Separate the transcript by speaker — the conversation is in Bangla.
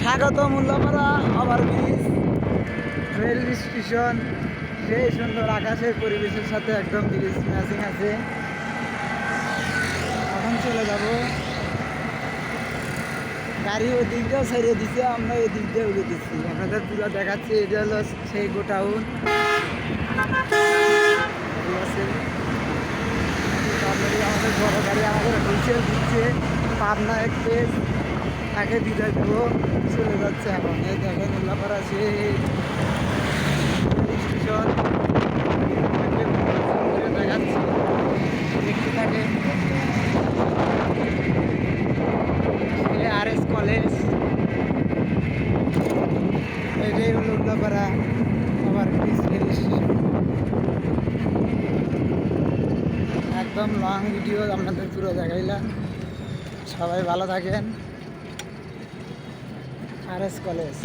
Speaker 1: স্বাগত Mullapara over bridge rail station সেই সুন্দর আকাশের পরিবেশের সাথে একদম ব্রিজ ম্যাচিং আছে। এখন চলে যাব। গাড়ি ওই দিক দিয়েও ছেড়ে দিছে, আমরা এই দিক দিয়ে উড়ে দিচ্ছি। আপনাদের পুরো দেখাচ্ছি, এটা হলো সেই গোটাউন আমাদের বড় গাড়ি আমাদের হুইসেল দিচ্ছে পাবনা এক্সপ্রেস। তাকে বিদায় দেবো, চলে যাচ্ছে এখন। এই দেখেন, উল্লাপাড়া সে দেখতে থাকে। R S college. এটাই হলো রেল স্টেশন একদম লং ভিডিও আপনাদের পুরো দেখাইলাম। সবাই ভালো থাকেন। আর এস কলেজ